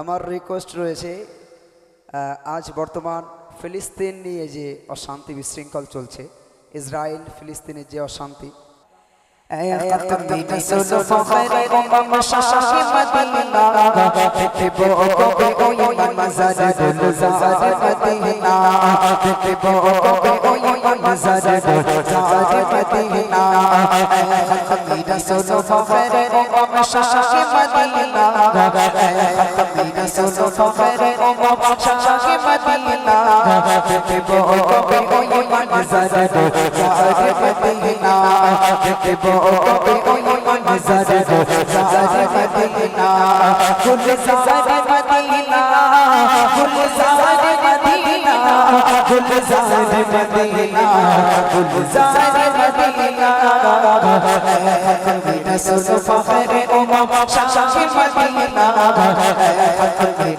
আমার রিকোয়েস্ট রয়েছে আজ বর্তমান ফিলিস্তিন নিয়ে যে অশান্তি বিশৃঙ্খল চলছে, ইসরায়েল ফিলিস্তিনের যে অশান্তি। আমি দেখিব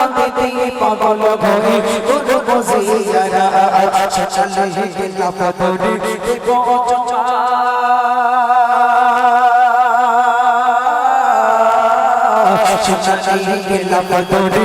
আনন্দতে পাগল হয়ে গুরু বজিয়ারা চলে চলে গেলাম পড়ে দেব চলে গেলাম পড়ে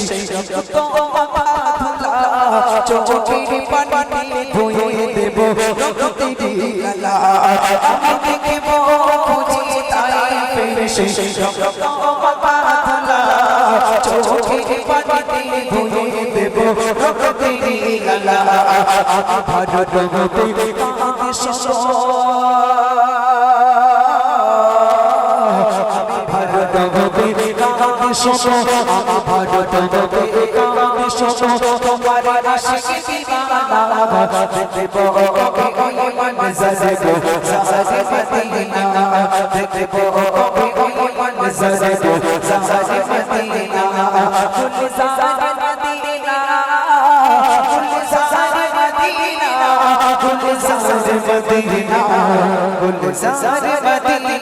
সেই রক্ত চোখের পানি ধুয়ে দেব রক্তের লালা আমি দেখিব যে তাই শোনো আমি ভারত গবে কাঁদে শোনো তোমার আশিক দিওয়ানা দেব গবে ওই মনজারে গো সারে মদিনা দেব গবে ওই মনজারে গো সারে মদিনা কুল সারে মদিনা কুল সারে মদিনা কুল সারে মদিনা কুল সারে মদিনা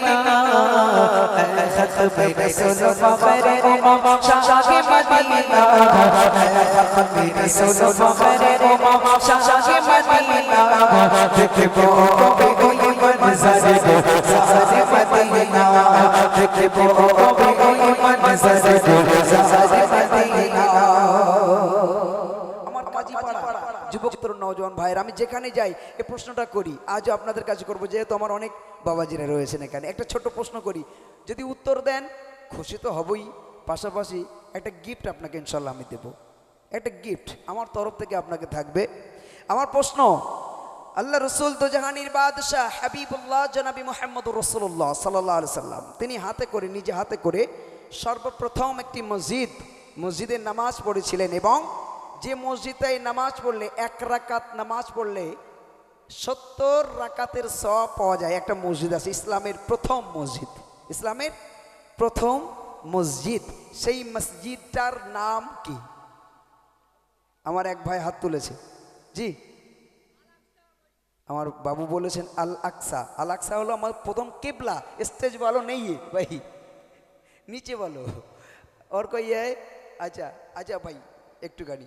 যুবক তরুণ ভাইয়ের আমি যেখানে যাই এ প্রশ্নটা করি আজ আপনাদের কাজ করব যেহেতু আমার অনেক বাবাজিরা রয়েছেন এখানে একটা ছোট প্রশ্ন করি যদি উত্তর দেন, খুশি তো হবই। পাশাপাশি একটা গিফট আপনাকে ইনশাল্লাহ আমি দেবো। একটা গিফট আমার তরফ থেকে আপনাকে থাকবে। আমার প্রশ্ন, আল্লাহ রসুল তো জাহানির বাদশাহ হাবিবুল্লাহ জনাবি মোহাম্মদ রসুল্লাহ সাল্লাহ সাল্লাম। তিনি হাতে করে, নিজে হাতে করে সর্বপ্রথম একটি মসজিদ, মসজিদের নামাজ পড়েছিলেন এবং যে মসজিদে নামাজ পড়লে এক রাকাত নামাজ পড়লে সত্তর রাকাতের সব পাওয়া যায়। একটা মসজিদ আছে, ইসলামের প্রথম মসজিদ। ইসলামের প্রথম মসজিদ, সেই মসজিদটার নাম কি? আমার এক ভাই হাত তুলেছে। জি। আমার বাবু বলেছেন আল আকসা আল আকসা হলো আমার প্রথম কেবলা, স্টেজ বলো নেই ভাই। নিচে বলো। ওর কই আচ্ছা আচ্ছা ভাই একটু গাড়ি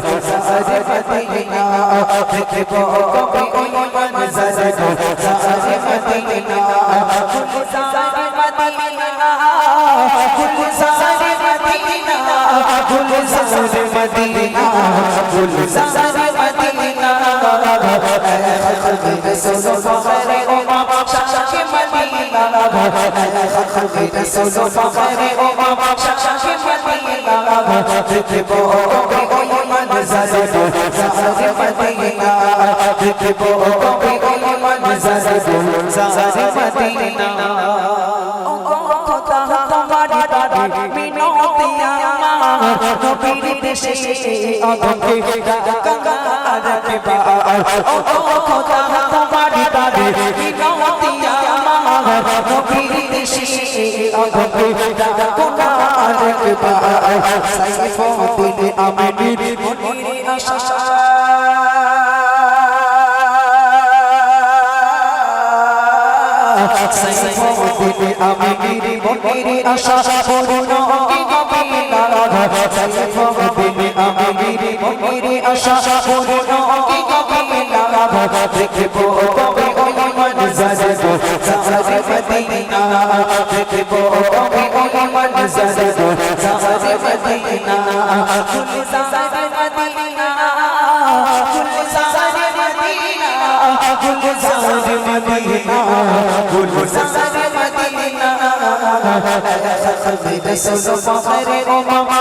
শাশে দেখব ওই মনজারে গো সাজে মদিনা নবীর দেশে অধকে গঙ্গার কে পার ও খোদা তোমারি তারে বিনতিয়া আমার নবীর দেশে অধকে গঙ্গার কে পার সাইফুদ্দিন আমিনীর মনির আশা সাইফুদ্দিন আমিনীর মনির আশা পূর্ণ কি কবিলা সাইফুদ্দিন আমিনীর মনির আশা পূর্ণ কি কবিলা দেখব কবি ওই মনজারে গো সাজে মদিনা দেখব কবি ওই মনজারে গো সাজে মদিনা কুল সাজে মদিনা কুল সাজে মদিনা কুল সাজে মদিনা কুল মদিনা রসুল ফখরে ও মামা